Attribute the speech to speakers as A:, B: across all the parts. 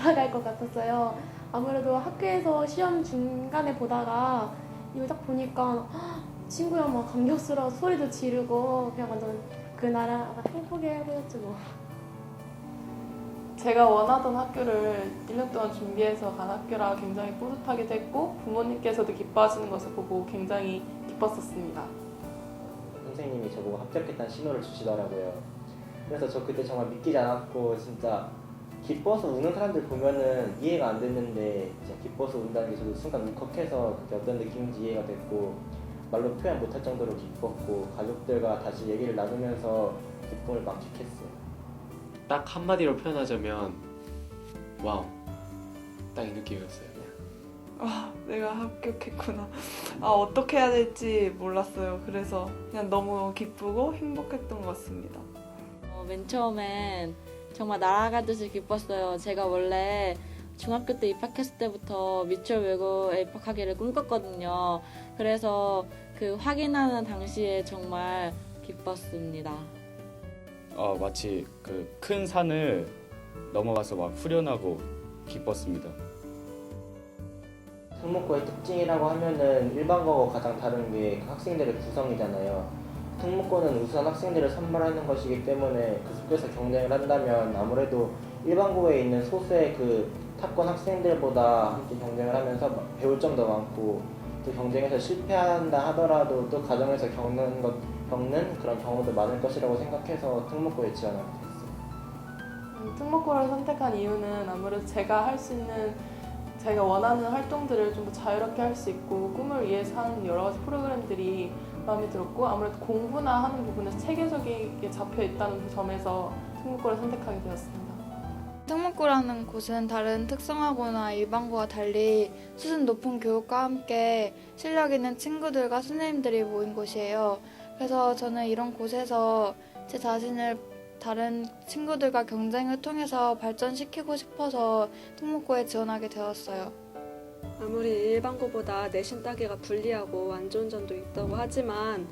A: 날아갈 것 같았어요. 아무래도 학교에서 시험 중간에 보다가 이걸 딱 보니까 친구야 막 감격스러워 소리도 지르고 그냥 완전 그 나라가 행복해 보였죠 뭐.
B: 제가 원하던 학교를 1년 동안 준비해서 간 학교라 굉장히 뿌듯하기도 했고 부모님께서도 기뻐하시는 것을 보고 굉장히 기뻤었습니다.
C: 선생님이 저보고 합격했다는 신호를 주시더라고요. 그래서 저 그때 정말 믿기지 않았고 진짜 기뻐서 우는 사람들 보면은 이해가 안 됐는데 진짜 기뻐서 운다는 게 저도 순간 울컥해서 그게 어떤 느낌인지 이해가 됐고 말로 표현 못할 정도로 기뻤고 가족들과 다시 얘기를 나누면서 기쁨을 만끽했어요.
D: 딱 한마디로 표현하자면 와우 딱 이 느낌이었어요
E: 아, 내가 합격했구나. 아, 어떻게 해야 될지 몰랐어요. 그래서 그냥 너무 기쁘고 행복했던 것 같습니다.
F: 어, 맨 처음엔 정말 날아가듯이 기뻤어요. 제가 원래 중학교 때 입학했을 때부터 미추홀 외고에 입학하기를 꿈꿨거든요. 그래서 그 확인하는 당시에 정말 기뻤습니다.
G: 어, 마치 그 큰 산을 넘어가서 막 후련하고 기뻤습니다.
C: 특목고의 특징이라고 하면은 일반고하고 가장 다른 게그 학생들의 구성이잖아요. 특목고는 우수한 학생들을 선발하는 것이기 때문에 그 속에서 경쟁을 한다면 아무래도 일반고에 있는 소수의 그 탑권 학생들보다 함께 경쟁을 하면서 배울 점도 많고 또 경쟁에서 실패한다 하더라도 또 과정에서 겪는 것 겪는 그런 경우도 많을 것이라고 생각해서 특목고에 지원하게 됐어요.
B: 음, 특목고를 선택한 이유는 아무래도 제가 할 수 있는 제가 원하는 활동들을 좀 더 자유롭게 할 수 있고 꿈을 위해서 하는 여러 가지 프로그램들이 마음에 들었고 아무래도 공부나 하는 부분에서 체계적이게 잡혀 있다는 점에서 특목고를 선택하게 되었습니다.
H: 특목고라는 곳은 다른 특성화고나 일반고와 달리 수준 높은 교육과 함께 실력 있는 친구들과 선생님들이 모인 곳이에요. 그래서 저는 이런 곳에서 제 자신을 다른 친구들과 경쟁을 통해서 발전시키고 싶어서 특목고에 지원하게 되었어요.
I: 아무리 일반 고보다 내신 따기가 불리하고 안 좋은 점도 있다고 하지만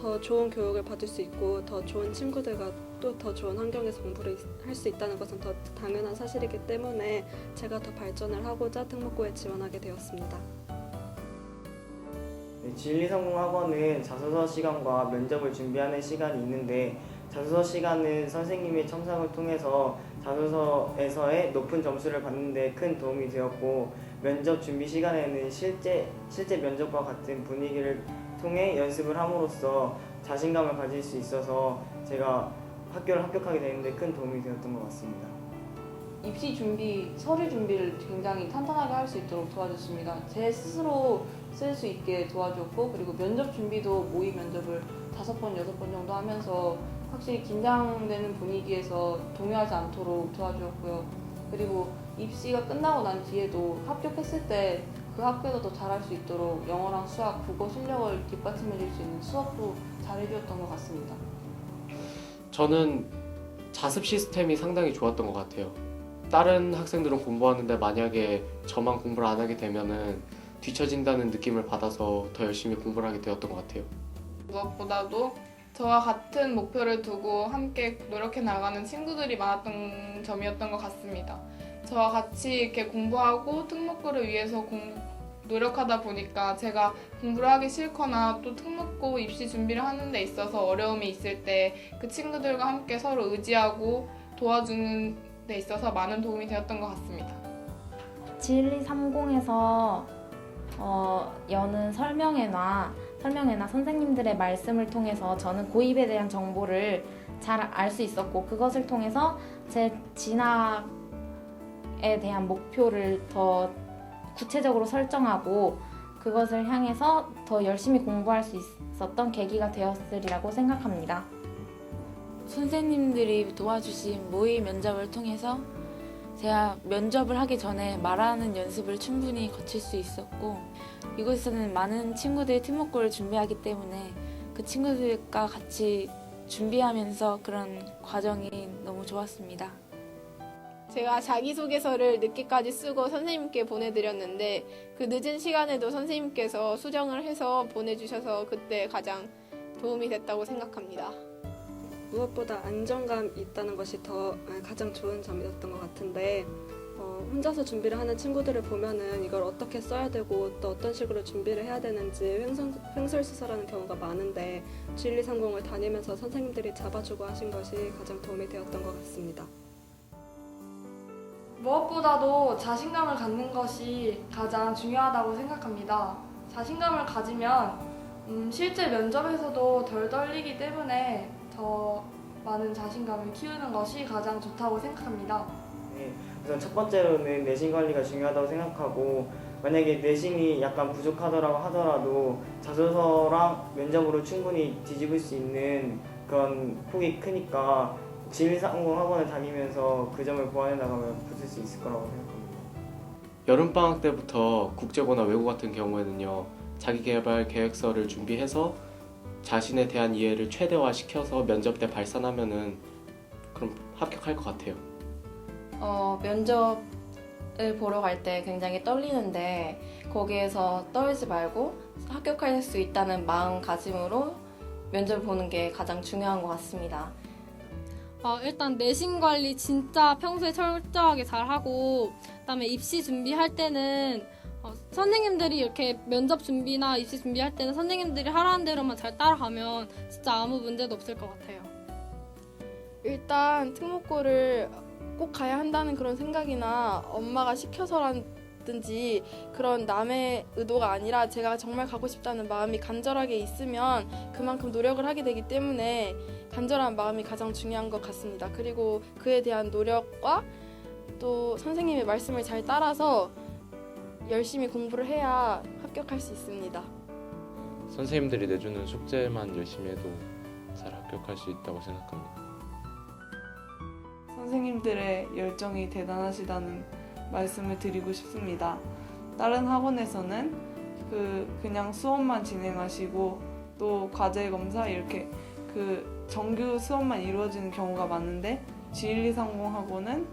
I: 더 좋은 교육을 받을 수 있고 더 좋은 친구들과 또 더 좋은 환경에서 공부를 할 수 있다는 것은 더 당연한 사실이기 때문에 제가 더 발전을 하고자 특목고에 지원하게 되었습니다.
J: 네, 진리성공학원은 자소서 시간과 면접을 준비하는 시간이 있는데 자소서 시간은 선생님의 첨삭을 통해서 자소서에서의 높은 점수를 받는 데 큰 도움이 되었고 면접 준비 시간에는 실제 실제 면접과 같은 분위기를 통해 연습을 함으로써 자신감을 가질 수 있어서 제가 학교를 합격하게 되는데 큰 도움이 되었던 것 같습니다.
B: 입시 준비, 서류 준비를 굉장히 탄탄하게 할 수 있도록 도와줬습니다. 제 스스로 쓸 수 있게 도와줬고 그리고 면접 준비도 모의 면접을 다섯 번, 여섯 번 정도 하면서 확실히 긴장되는 분위기에서 동요하지 않도록 도와주었고요. 그리고 입시가 끝나고 난 뒤에도 합격했을 때 그 학교에서 더 잘할 수 있도록 영어랑 수학, 국어 실력을 뒷받침해 줄 수 있는 수업도 잘해주었던 것 같습니다.
D: 저는 자습 시스템이 상당히 좋았던 것 같아요 다른 학생들은 공부하는데 만약에 저만 공부를 안 하게 되면은 뒤처진다는 느낌을 받아서 더 열심히 공부를 하게 되었던 것 같아요
K: 무엇보다도 저와 같은 목표를 두고 함께 노력해 나가는 친구들이 많았던 점이었던 것 같습니다. 저와 같이 이렇게 공부하고 특목고를 위해서 공- 노력하다 보니까 제가 공부를 하기 싫거나 또 특목고 입시 준비를 하는 데 있어서 어려움이 있을 때 그 친구들과 함께 서로 의지하고 도와주는 데 있어서 많은 도움이 되었던 것 같습니다.
L: 진리30에서 어, 여는 설명회나 설명회나 선생님들의 말씀을 통해서 저는 고입에 대한 정보를 잘 알 수 있었고 그것을 통해서 제 진학 에 대한 목표를 더 구체적으로 설정하고 그것을 향해서 더 열심히 공부할 수 있었던 계기가 되었으리라고 생각합니다.
F: 선생님들이 도와주신 모의 면접을 통해서 제가 면접을 하기 전에 말하는 연습을 충분히 거칠 수 있었고 이곳에서는 많은 친구들이 팀워크를 준비하기 때문에 그 친구들과 같이 준비하면서 그런 과정이 너무 좋았습니다.
K: 제가 자기소개서를 늦게까지 쓰고 선생님께 보내드렸는데 그 늦은 시간에도 선생님께서 수정을 해서 보내주셔서 그때 가장 도움이 됐다고 생각합니다.
I: 무엇보다 안정감 있다는 것이 더 아, 가장 좋은 점이었던 것 같은데 어, 혼자서 준비를 하는 친구들을 보면은 이걸 어떻게 써야 되고 또 어떤 식으로 준비를 해야 되는지 횡설, 횡설수설하는 경우가 많은데 G1, 230을 다니면서 선생님들이 잡아주고 하신 것이 가장 도움이 되었던 것 같습니다.
M: 무엇보다도 자신감을 갖는 것이 가장 중요하다고 생각합니다. 자신감을 가지면 음, 실제 면접에서도 덜 떨리기 때문에 더 많은 자신감을 키우는 것이 가장 좋다고 생각합니다.
J: 네, 우선 첫 번째로는 내신 관리가 중요하다고 생각하고 만약에 내신이 약간 부족하더라고 하더라도 자소서랑 면접으로 충분히 뒤집을 수 있는 그런 폭이 크니까 진리상공 학원을 다니면서 그 점을 보완해 나가면 붙을 수 있을 거라고 생각합니다.
D: 여름방학 때부터 국제고나 외고 같은 경우에는요, 자기개발 계획서를 준비해서 자신에 대한 이해를 최대화시켜서 면접 때 발산하면은 그럼 합격할 것 같아요.
N: 어, 면접을 보러 갈 때 굉장히 떨리는데 거기에서 떨지 말고 합격할 수 있다는 마음가짐으로 면접을 보는 게 가장 중요한 것 같습니다.
O: 어, 일단 내신 관리 진짜 평소에 철저하게 잘 하고 그다음에 입시 준비할 때는 어, 선생님들이 이렇게 면접 준비나 입시 준비할 때는 선생님들이 하라는 대로만 잘 따라가면 진짜 아무 문제도 없을 것 같아요.
P: 일단 특목고를 꼭 가야 한다는 그런 생각이나 엄마가 시켜서라든지 그런 남의 의도가 아니라 제가 정말 가고 싶다는 마음이 간절하게 있으면 그만큼 노력을 하게 되기 때문에 간절한 마음이 가장 중요한 것 같습니다. 그리고 그에 대한 노력과 또 선생님의 말씀을 잘 따라서 열심히 공부를 해야 합격할 수 있습니다.
Q: 선생님들이 내주는 숙제만 열심히 해도 잘 합격할 수 있다고 생각합니다.
E: 선생님들의 열정이 대단하시다는 말씀을 드리고 싶습니다. 다른 학원에서는 그 그냥 수업만 진행하시고 또 과제 검사 이렇게 그 정규 수업만 이루어지는 경우가 많은데 G1230 학원은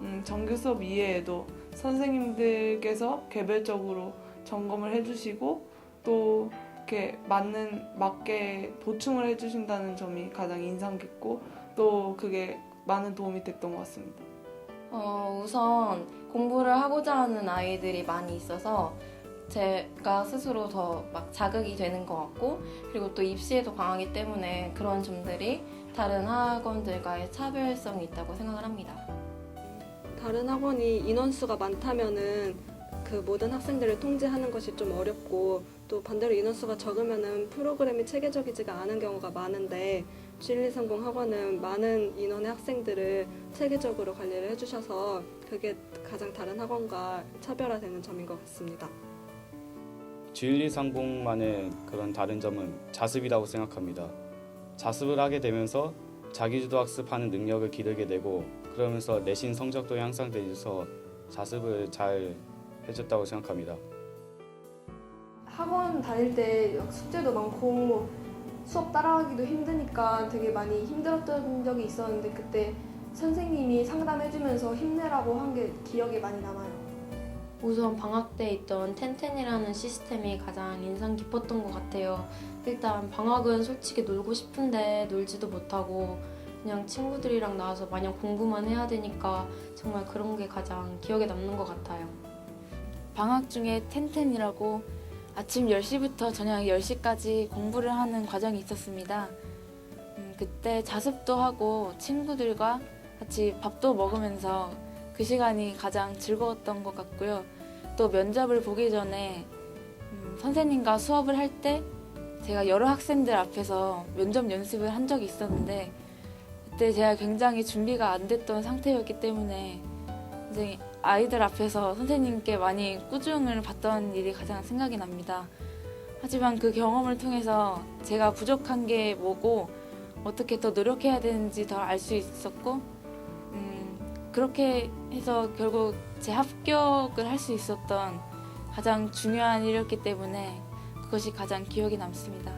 E: 음, 정규 수업 이외에도 선생님들께서 개별적으로 점검을 해주시고 또 이렇게 맞는 맞게 보충을 해주신다는 점이 가장 인상 깊고 또 그게 많은 도움이 됐던 것 같습니다.
N: 어, 우선 공부를 하고자 하는 아이들이 많이 있어서 제가 스스로 더 막 자극이 되는 것 같고 그리고 또 입시에도 강하기 때문에 그런 점들이 다른 학원들과의 차별성이 있다고 생각을 합니다.
I: 다른 학원이 인원수가 많다면은 그 모든 학생들을 통제하는 것이 좀 어렵고 또 반대로 인원수가 적으면은 프로그램이 체계적이지가 않은 경우가 많은데 G1230 학원은 많은 인원의 학생들을 체계적으로 관리를 해주셔서 그게 가장 다른 학원과 차별화되는 점인 것 같습니다.
G: G1230만의 그런 다른 점은 자습이라고 생각합니다. 자습을 하게 되면서 자기주도 학습하는 능력을 기르게 되고 그러면서 내신 성적도 향상되어서 자습을 잘 해줬다고 생각합니다.
A: 학원 다닐 때 숙제도 많고 수업 따라가기도 힘드니까 되게 많이 힘들었던 적이 있었는데 그때 선생님이 상담해주면서 힘내라고 한 게 기억에 많이 남아요.
L: 우선 방학 때 있던 텐텐이라는 시스템이 가장 인상 깊었던 것 같아요. 일단 방학은 솔직히 놀고 싶은데 놀지도 못하고 그냥 친구들이랑 나와서 마냥 공부만 해야 되니까 정말 그런 게 가장 기억에 남는 것 같아요.
F: 방학 중에 텐텐이라고 아침 10시부터 저녁 10시까지 공부를 하는 과정이 있었습니다. 음, 그때 자습도 하고 친구들과 같이 밥도 먹으면서 그 시간이 가장 즐거웠던 것 같고요. 또 면접을 보기 전에 음, 선생님과 수업을 할 때 제가 여러 학생들 앞에서 면접 연습을 한 적이 있었는데 그때 제가 굉장히 준비가 안 됐던 상태였기 때문에 굉장히 아이들 앞에서 선생님께 많이 꾸중을 받던 일이 가장 생각이 납니다. 하지만 그 경험을 통해서 제가 부족한 게 뭐고 어떻게 더 노력해야 되는지 더 알 수 있었고 음, 그렇게 해서 결국 제 합격을 할 수 있었던 가장 중요한 일이었기 때문에 그것이 가장 기억에 남습니다.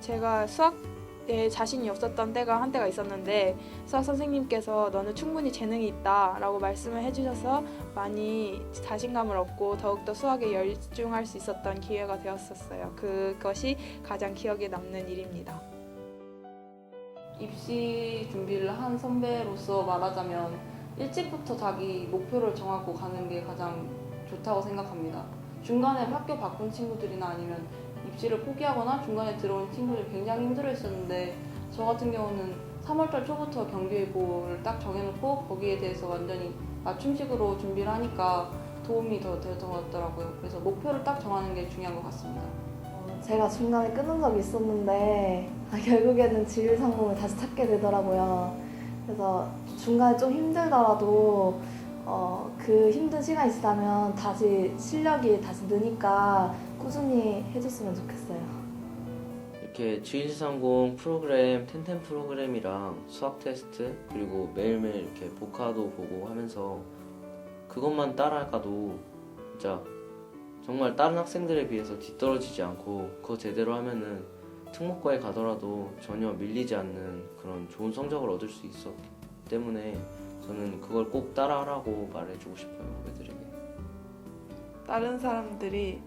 P: 제가 수학에 자신이 없었던 때가 한때가 있었는데 수학 선생님께서 너는 충분히 재능이 있다라고 말씀을 해주셔서 많이 자신감을 얻고 더욱더 수학에 열중할 수 있었던 기회가 되었었어요. 그것이 가장 기억에 남는 일입니다.
B: 입시 준비를 한 선배로서 말하자면 일찍부터 자기 목표를 정하고 가는 게 가장 좋다고 생각합니다. 중간에 학교 바꾼 친구들이나 아니면 입시를 포기하거나 중간에 들어온 친구들이 굉장히 힘들어 했었는데 저 같은 경우는 3월달 초부터 경기일보를 딱 정해놓고 거기에 대해서 완전히 맞춤식으로 준비를 하니까 도움이 더 됐던 것 같더라고요. 그래서 목표를 딱 정하는 게 중요한 것 같습니다.
R: 제가 중간에 끊은 적이 있었는데 아, 결국에는 지휘상공을 다시 찾게 되더라고요. 그래서 중간에 좀 힘들더라도 어, 그 힘든 시간이 지나면 다시 실력이 다시 느니까 꾸준히 해줬으면 좋겠어요.
S: 이렇게 지휘상공 프로그램, 텐텐 프로그램이랑 수학 테스트 그리고 매일매일 이렇게 복화도 보고 하면서 그것만 따라가도 진짜 정말 다른 학생들에 비해서 뒤떨어지지 않고 그거 제대로 하면은 특목고에 가더라도 전혀 밀리지 않는 그런 좋은 성적을 얻을 수 있었기 때문에 저는 그걸 꼭 따라하라고 말해주고 싶어요 후배들에게.
E: 다른 사람들이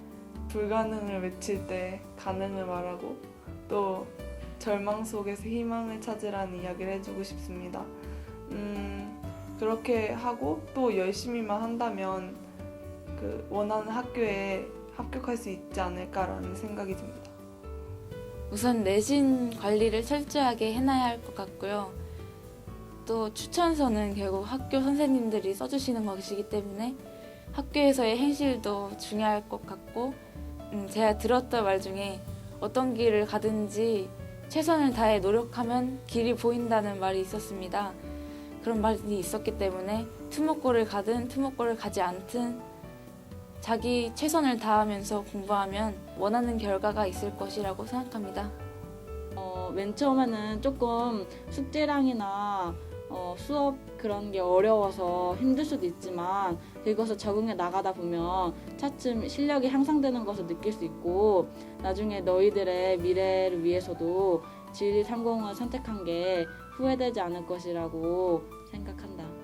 E: 불가능을 외칠 때 가능을 말하고 또 절망 속에서 희망을 찾으라는 이야기를 해주고 싶습니다. 음, 그렇게 하고 또 열심히만 한다면 그 원하는 학교에 합격할 수 있지 않을까라는 생각이 듭니다.
F: 우선 내신 관리를 철저하게 해놔야 할 것 같고요. 또 추천서는 결국 학교 선생님들이 써주시는 것이기 때문에 학교에서의 행실도 중요할 것 같고 음, 제가 들었던 말 중에 어떤 길을 가든지 최선을 다해 노력하면 길이 보인다는 말이 있었습니다. 그런 말이 있었기 때문에 특목고를 가든 특목고를 가지 않든 자기 최선을 다하면서 공부하면 원하는 결과가 있을 것이라고 생각합니다.
T: 어, 맨 처음에는 조금 숙제량이나 어, 수업 그런 게 어려워서 힘들 수도 있지만 그것을 적응해 나가다 보면 차츰 실력이 향상되는 것을 느낄 수 있고 나중에 너희들의 미래를 위해서도 진리 상공을 선택한 게 후회되지 않을 것이라고 생각한다.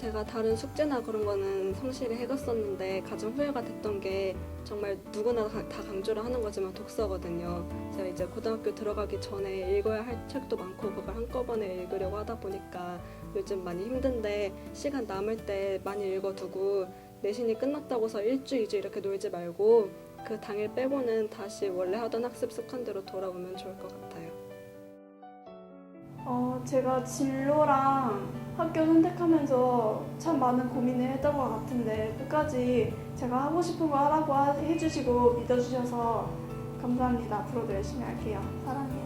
I: 제가 다른 숙제나 그런 거는 성실히 해갔었는데 가장 후회가 됐던 게 정말 누구나 다다 강조를 하는 거지만 독서거든요. 제가 이제 고등학교 들어가기 전에 읽어야 할 책도 많고 그걸 한꺼번에 읽으려고 하다 보니까 요즘 많이 힘든데 시간 남을 때 많이 읽어두고 내신이 끝났다고서 일주, 이주 이렇게 놀지 말고 그 당일 빼고는 다시 원래 하던 학습 습관대로 돌아오면 좋을 것 같아요.
U: 어, 제가 진로랑 학교 선택하면서 참 많은 고민을 했던 것 같은데 끝까지 제가 하고 싶은 거 하라고 하- 해주시고 믿어주셔서 감사합니다. 앞으로도 열심히 할게요. 사랑해요.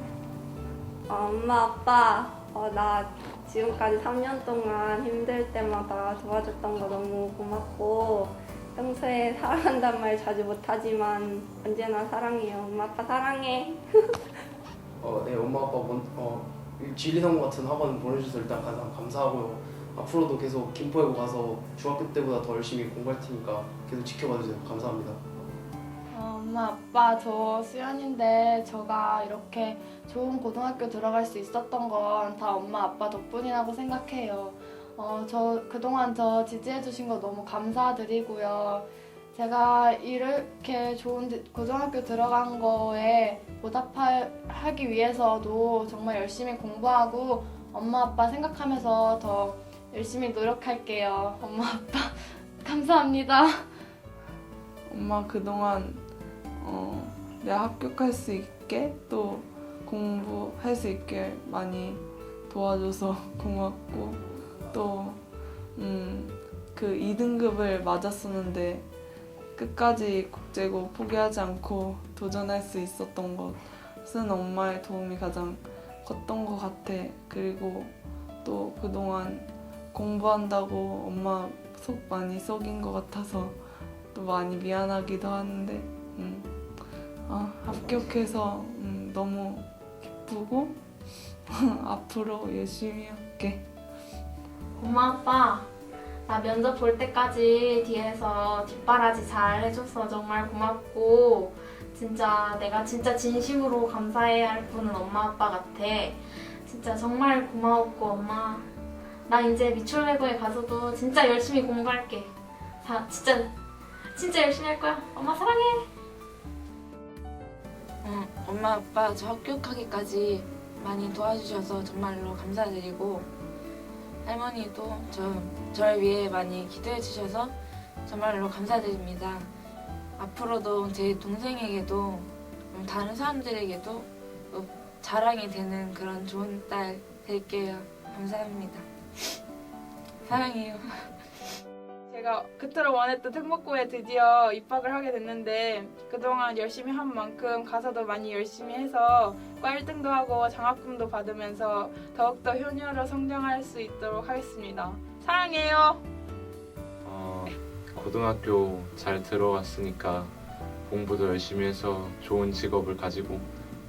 V: 어, 엄마, 아빠, 어, 나 지금까지 3년 동안 힘들 때마다 도와줬던 거 너무 고맙고, 평소에 사랑한단 말 자주 못하지만 언제나 사랑해요. 엄마, 아빠 사랑해.
W: 어, 네, 엄마 아빠 먼, 어, 지리성 같은 학원 보내주셔서 일단 가장 감사하고요. 앞으로도 계속 김포에 가서 중학교 때보다 더 열심히 공부할 테니까 계속 지켜봐 주세요. 감사합니다.
H: 어, 엄마 아빠 저 수연인데 저가 이렇게 좋은 고등학교 들어갈 수 있었던 건 다 엄마 아빠 덕분이라고 생각해요. 어, 저 그동안 저 지지해 주신 거 너무 감사드리고요. 제가 이렇게 좋은 데- 고등학교 들어간 거에 보답하기 위해서도 정말 열심히 공부하고 엄마 아빠 생각하면서 더 열심히 노력할게요. 엄마 아빠 감사합니다.
E: 엄마 그동안 어, 내가 합격할 수 있게 또 공부할 수 있게 많이 도와줘서 고맙고 또 음, 그 2등급을 맞았었는데 끝까지 국제고 포기하지 않고 도전할 수 있었던 것은 엄마의 도움이 가장 컸던 것 같아. 그리고 또 그동안 공부한다고 엄마 속 많이 썩인 것 같아서 또 많이 미안하기도 하는데 음, 아, 합격해서 음, 너무 기쁘고 앞으로 열심히 할게.
X: 엄마 아빠 나 면접 볼 때까지 뒤에서 뒷바라지 잘 해줘서 정말 고맙고 진짜 내가 진짜 진심으로 감사해야 할 분은 엄마 아빠 같아. 진짜 정말 고마웠고 엄마. 나 이제 미출외고에 가서도 진짜 열심히 공부할게. 자 진짜 진짜 열심히 할 거야. 엄마 사랑해.
F: 음, 엄마 아빠 저 합격하기까지 많이 도와주셔서 정말로 감사드리고 할머니도 저, 저를 위해 많이 기도해 주셔서 정말로 감사드립니다. 앞으로도 제 동생에게도 음, 다른 사람들에게도 또 자랑이 되는 그런 좋은 딸 될게요. 감사합니다. 사랑해요.
P: 제가 그토록 원했던 특목고에 드디어 입학을 하게 됐는데 그동안 열심히 한 만큼 가서도 많이 열심히 해서 과 1등도 하고 장학금도 받으면서 더욱더 효녀로 성장할 수 있도록 하겠습니다. 사랑해요.
Q: 어, 고등학교 잘 들어왔으니까 공부도 열심히 해서 좋은 직업을 가지고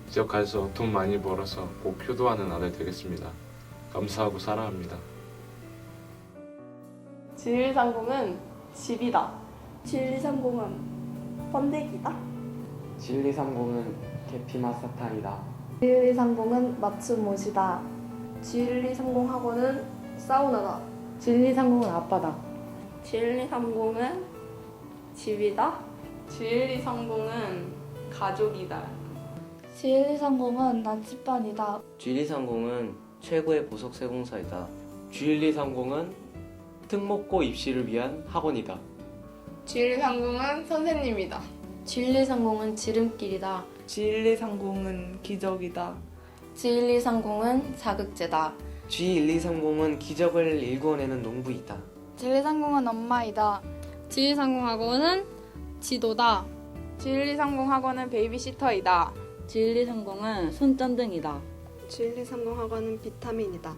Q: 지역 가서 돈 많이 벌어서 꼭 효도하는 아들 되겠습니다. 감사하고 사랑합니다.
Y: 지일상공은 집이다. 지일상공은 번데기다.
D: 진리상공은 계피맛 사탕이다.
R: 진리상공은 맞춤 옷이다.
A: 진리상공학원은 사우나다.
E: 진리상공은 아빠다.
V: 진리상공은 집이다.
P: 진리상공은 가족이다.
L: 지일리상공은 나치반이다.
S: 지리상공은 최고의 보석 세공사이다.
D: G123공은 특목고 입시를 위한 학원이다.
K: 지일상공은 선생님이다.
E: 진리상공은 지름길이다.
P: 진리상공은 기적이다.
L: 지일리상공은 자극제다.
D: G123공은 기적을 일구어내는 농부이다.
O: 진리상공은 엄마이다. 진리상공학원은 지도다.
P: 진리상공 학원은 베이비시터이다.
T: 진리상공은 손전등이다.
I: 진리상공 학원은 비타민이다.